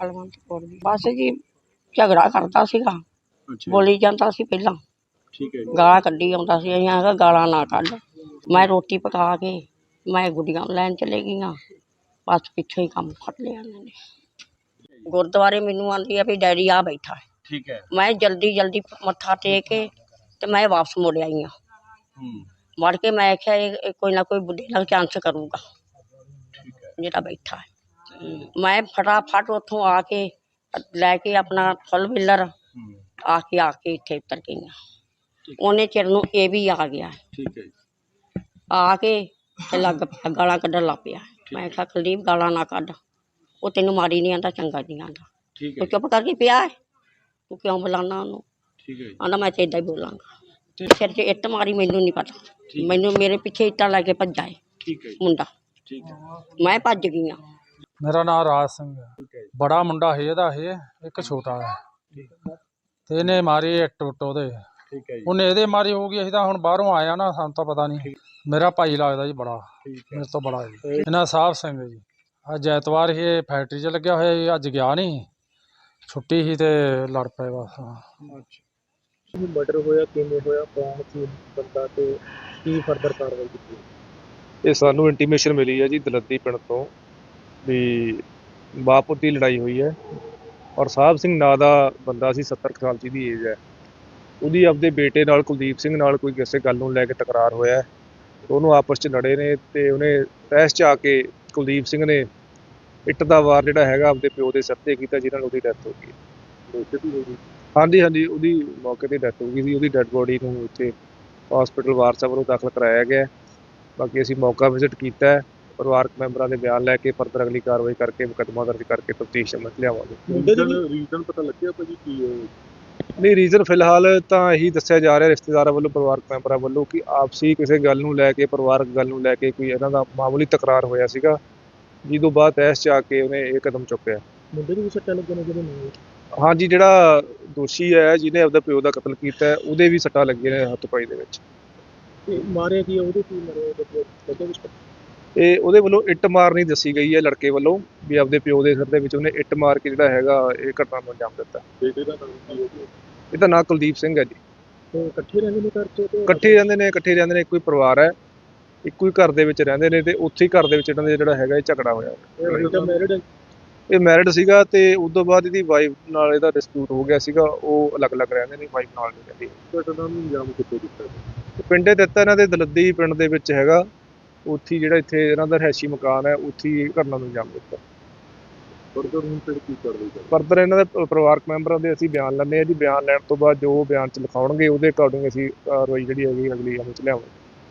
ਕਲਵੰਤ ਕੌਰ ਦੀ ਬਸ ਜੀ ਝਗੜਾ ਕਰਦਾ ਸੀਗਾ। ਅੱਛਾ ਬੋਲੀ ਜਾਂਦਾ ਸੀ ਪਹਿਲਾਂ। ਠੀਕ ਹੈ ਜੀ। ਗਾਲਾਂ ਕੱਢੀ ਆਉਂਦਾ ਸੀ ਅਸੀਂ ਆਖਿਆ ਗਾਲਾਂ ਨਾ ਕੱਢ। ਮੈਂ ਰੋਟੀ ਪਕਾ ਕੇ ਮੈਂ ਗੁੱਡੀਆਂ ਲੈਣ ਚਲੇ ਗਈਆਂ। ਬਸ ਪਿੱਛੋਂ ਹੀ ਕੰਮ ਫੜ ਲਿਆ ਇਹਨਾਂ ਨੇ। ਗੁਰਦੁਆਰੇ ਮੈਨੂੰ ਆਂਦੀ ਆ ਵੀ ਡੈਡੀ ਆ ਬੈਠਾ ਹੈ। ਠੀਕ ਹੈ। ਮੈਂ ਜਲਦੀ ਜਲਦੀ ਮੱਥਾ ਟੇਕ ਕੇ ਤੇ ਮੈਂ ਵਾਪਸ ਮੁੜ ਆਈ ਹਾਂ। ਹੂੰ। ਮੁੜ ਕੇ ਮੈਂ ਆਖਿਆ ਇਹ ਇਹ ਕੋਈ ਨਾ ਕੋਈ ਬੁੱਢੇ ਨਾਲ ਚਾਂਸ ਕਰੂਗਾ। ਠੀਕ ਹੈ। ਜਿਹੜਾ ਬੈਠਾ ਹੈ। ਹਮ, ਮੈਂ ਫਟਾਫਟ ਉੱਥੋਂ ਆ ਕੇ ਲੈ ਕੇ ਆਪਣਾ ਫੁੱਲ ਬਿਲਰ ਹੂੰ। ਆ ਕੇ ਆ ਕੇ ਇੱਥੇ ਉਤਰ ਗਈਆਂ ਉਹਨੇ ਚਿਰ ਨੂੰ ਇਹ ਵੀ ਆ ਗਿਆ ਠੀਕ ਹੈ ਆ ਕੇ ਤੇ ਲੱਗ ਪਿਆ ਗਾਲਾਂ ਕੱਢਣ ਲੱਗ ਪਿਆ। ਮੈਂ ਕਿਹਾ ਕੁਲਦੀਪ ਗਾਲਾਂ ਨਾ ਕੱਢ। ਉਹ ਤੈਨੂੰ ਮਾਰੀ ਨਹੀਂ ਆਂਦਾ ਚੰਗਾ ਨਹੀਂ ਆਂਦਾ। ਠੀਕ ਹੈ ਤੂੰ ਚੁੱਪ ਕਰਕੇ ਪਿਆ ਹੈ। ਤੂੰ ਕਿਉਂ ਬੁਲਾਣਾ ਉਹਨੂੰ? ਠੀਕ ਹੈ ਆਂਦਾ ਮੈਂ ਤੇ ਇਦਾਂ ਹੀ ਬੋਲਾਂਗਾ। ਸਿਰ 'ਚ ਇੱਟ ਮਾਰੀ ਮੈਨੂੰ ਨਹੀਂ ਪਤਾ। ਮੈਨੂੰ ਮੇਰੇ ਪਿੱਛੇ ਇੱਟਾਂ ਲੈ ਕੇ ਭੱਜਾ ਹੈ ਠੀਕ ਹੈ ਮੁੰਡਾ। ਠੀਕ ਹੈ। ਮੈਂ ਭੱਜ ਗਈ ਹਾਂ। ਮੇਰਾ ਨਾਮ ਰਾਜ ਸਿੰਘ ਹੈ। ਹੈ ਜੀ। ਬੜਾ ਮੁੰਡਾ ਹੈ ਇਹਦਾ ਇਹ ਇੱਕ ਛੋਟਾ ਹੈ। ਤੇ ਇਹਨੇ ਮਾਰੀ ਇੱਟ ਉੱਟ ਉਹਦੇ। ਠੀਕ ਹੈ ਜੀ। ਉਹਨੇ ਇਹਦੇ ਮਾਰੀ ਹੋਊਗੀ ਅਸੀਂ ਤਾਂ ਹੁਣ ਬਾਹਰੋਂ ਆਇਆ ਨਾ ਸਾਨੂੰ ਤਾਂ ਪਤਾ ਨਹੀਂ। ਮੇਰਾ ਭਾਈ ਲੱਗਦਾ ਜੀ ਬੜਾ। ਹੈ। ਮੇਰੇ ਤੋਂ ਬੜਾ ਹੈ ਜੀ ਇਹਨਾਂ ਸਾਹਿਬ ਸਿੰਘ ਜੀ। ਅੱਜ ਐਤਵਾਰ ਇਹ ਫੈਕਟਰੀ 'ਚ ਲੱਗਿਆ ਹੋਇਆ ਸੀ ਅੱਜ ਗਿਆ ਨਹੀਂ। ਛੁੱਟੀ ਸੀ ਤੇ ਲੜ ਪਏ ਬਸ ਹਾਂ। ਅੱਛਾ। ਮਰਡਰ ਹੋਇਆ ਕਿਵੇਂ ਹੋਇਆ ਕੌਣ ਸੀ ਬੰਦਾ ਤੇ ਕੀ ਫਰਦਰ ਕਾਰਵਾਈ ਕੀਤੀ? ਇਹ ਸਾਨੂੰ ਇੰਟੀਮੇਸ਼ਨ ਮਿਲੀ ਹੈ ਜੀ ਦਲੱਦੀ ਪਿੰਡ ਤੋਂ। ਵੀ ਬਾਪੁੱਤ ਦੀ ਲੜਾਈ ਹੋਈ ਹੈ ਔਰ ਸਾਹਿਬ ਸਿੰਘ ਨਾਂ ਦਾ ਬੰਦਾ ਸੀ 70 ਕੁ ਸਾਲ ਦੀ ਦੀ ਏਜ ਹੈ। ਉਹਦੀ ਆਪਦੇ ਬੇਟੇ ਨਾਲ ਕੁਲਦੀਪ ਸਿੰਘ ਨਾਲ ਕੋਈ ਕਿਸੇ ਗੱਲ ਨੂੰ ਲੈ ਕੇ ਤਕਰਾਰ ਹੋਇਆ। ਉਹਨੂੰ ਆਪਸ 'ਚ ਲੜੇ ਨੇ ਤੇ ਉਹਨੇ ਤਹਿਸ 'ਚ ਆ ਕੇ ਕੁਲਦੀਪ ਸਿੰਘ ਨੇ ਇੱਟ ਦਾ ਵਾਰ ਜਿਹੜਾ ਹੈਗਾ ਆਪਦੇ ਪਿਓ ਦੇ ਸਿਰ ਤੇ ਕੀਤਾ ਜਿਹਨਾਂ ਨਾਲ ਉਹਦੀ ਡੈਥ ਹੋ ਗਈ ਹਾਂਜੀ ਹਾਂਜੀ ਉਹਦੀ ਮੌਕੇ ਤੇ ਡੈਥ ਹੋ ਗਈ ਸੀ। ਉਹਦੀ ਡੈੱਡ ਬੋਡੀ ਨੂੰ ਇੱਥੇ ਹਸਪੀਟਲ ਵਾਰਸਾ ਵੱਲੋਂ ਦਾਖਲ ਕਰਾਇਆ ਗਿਆ। ਬਾਕੀ ਅਸੀਂ ਮੌਕਾ ਵਿਜ਼ਿਟ ਕੀਤਾ ਹੈ। ਪਰਿਵਾਰਕ ਮੈਂਬਰਾਂ ਦੇ ਬਿਆਨ ਲੈ ਕੇ ਫਰਦਰ ਅਗਲੀ ਕਾਰਵਾਈ ਕਰਕੇ ਮੁਕੱਦਮਾ ਦਰਜ ਕਰਕੇ ਤਫਤੀਸ਼ ਅਮਲ 'ਚ ਲਿਆਵਾਂਗੇ। ਰੀਜ਼ਨ ਪਤਾ ਲੱਗਿਆ ਭਾਜੀ ਕੀ ਹੈ? ਨਹੀਂ ਰੀਜ਼ਨ ਫਿਲਹਾਲ ਤਾਂ ਇਹੀ ਦੱਸਿਆ ਜਾ ਰਿਹਾ ਰਿਸ਼ਤੇਦਾਰਾਂ ਵੱਲੋਂ ਪਰਿਵਾਰਕ ਮੈਂਬਰਾਂ ਵੱਲੋਂ ਕਿ ਆਪਸੀ ਕਿਸੇ ਗੱਲ ਨੂੰ ਲੈ ਕੇ ਪਰਿਵਾਰਕ ਗੱਲ ਨੂੰ ਲੈ ਕੇ ਕੋਈ ਇਹਨਾਂ ਦਾ ਮਾਮੂਲੀ ਤਕਰਾਰ ਹੋਇਆ ਸੀਗਾ ਜਿਹਦੋਂ ਬਾਅਦ ਤਹਿਸ 'ਚ ਆ ਕੇ ਉਹਨੇ ਇਹ ਕਦਮ ਚੁੱਕਿਆ। ਮੁੰਡੇ ਦੀ ਵੀ ਸੱਟਾਂ ਲੱਗੀਆਂ ਨੇ ਜਿਹੜੇ ਨਹੀਂ ਹਾਂਜੀ ਜਿਹੜਾ ਦੋਸ਼ੀ ਹੈ ਜਿਹਨੇ ਆਪਦਾ ਪਿਓ ਦਾ ਕਤਲ ਕੀਤਾ ਹੈ, ਉਹਦੇ ਵੀ ਸੱਟਾਂ ਲੱਗੀਆਂ ਨੇ ਹੱਥ ਪਾਈ ਦੇ ਵਿੱਚ। ਤੇ ਮਾਰਿਆ ਕੀ ਉਹਦੇ ਕੀ ਮਰਿਆ? ਉਹਦੇ ਵਿੱਚ ਤੇ ਉਹਦੇ ਵੱਲੋਂ ਇੱਟ ਮਾਰਨੀ ਦੱਸੀ ਗਈ ਹੈ ਲੜਕੇ ਵੱਲੋਂ ਵੀ ਆਪਦੇ ਪਿਓ ਦੇ ਸਿਰ ਦੇ ਵਿੱਚ ਉਹਨੇ ਇੱਟ ਮਾਰ ਕੇ ਜਿਹੜਾ ਹੈਗਾ ਇਹ ਘਟਨਾ ਨੂੰ ਅੰਜਾਮ ਦਿੱਤਾ। ਬੇਟੇ ਦਾ ਨਾਮ ਕੀ ਹੈ ਇਹਦਾ ਨਾਂ ਕੁਲਦੀਪ ਸਿੰਘ ਹੈ ਜੀ। ਤੇ ਇਕੱਠੇ ਰਹਿੰਦੇ ਨੇ ਘਰ 'ਚ ਤੇ ਇਕੱਠੇ ਰਹਿੰਦੇ ਨੇ ਇਕੱਠੇ ਰਹਿੰਦੇ ਨੇ ਇੱਕੋ ਹੀ ਪਰਿਵਾਰ ਹੈ। ਇੱਕੋ ਹੀ ਘਰ ਦੇ ਵਿੱਚ ਰਹਿੰਦੇ ਨੇ ਤੇ ਉੱਥੇ ਹੀ ਘਰ ਦੇ ਵਿੱਚ ਇਹਨਾਂ ਦੇ ਜਿਹੜਾ ਹੈਗਾ ਇਹ ਝਗੜਾ ਹੋਇਆ। ਬੇਟਾ ਮੈਰਿਡ ਹੈ? ਇਹ ਮੈਰਿਡ ਸੀਗਾ ਤੇ ਉਸ ਤੋਂ ਬਾਅਦ ਇਹਦੀ ਵਾਈਫ ਨਾਲ ਇਹਦਾ ਡਿਸਪਿਊਟ ਹੋ ਗਿਆ ਸੀਗਾ। ਉਹ ਅਲੱਗ-ਅਲੱਗ ਰਹਿੰਦੇ ਨੇ ਵਾਈਫ ਨਾਲ ਨਹੀਂ ਰਹਿੰਦੀ। ਘਟਨਾ ਨੂੰ ਅੰਜਾਮ ਕਿੱਥੇ ਦਿੱਤਾ? ਤੇ ਪਿੰਡੇ ਦਿੱਤਾ ਇਹਨਾਂ ਦੇ ਦਲੱਦੀ ਪਿੰਡ ਦੇ ਵਿੱਚ ਹੈਗਾ। ਉੱਥੇ ਜਿਹੜਾ ਇੱਥੇ ਇਹਨਾਂ ਦਾ ਰਹਿਸ਼ੀ ਮਕਾਨ ਹੈ ਉੱਥੇ ਘਟਨਾ ਨੂੰ ਅੰਜਾਮ ਦਿੱਤਾ। ਫਰਦਰ ਹੁਣ ਫਿਰ ਕੀ ਕਾਰਵਾਈ ਕਰ ਫਰਦਰ ਇਹਨਾਂ ਦੇ ਪਰਿਵਾਰਕ ਮੈਂਬਰਾਂ ਦੇ ਅਸੀਂ ਬਿਆਨ ਲੈਂਦੇ ਆ ਜੀ। ਬਿਆਨ ਲੈਣ ਤੋਂ ਬਾਅਦ ਜੋ ਬਿਆਨ ਚ ਲਿਖਾਉਣਗੇ ਉਹਦੇ ਅਕੋਰਡਿੰਗ ਅਸੀਂ ਕਾਰਵਾਈ ਜਿਹੜੀ ਹੈਗੀ ਅਗਲੀ ਅਮਲ ਚ ਲਿਆਵਾਂਗੇ।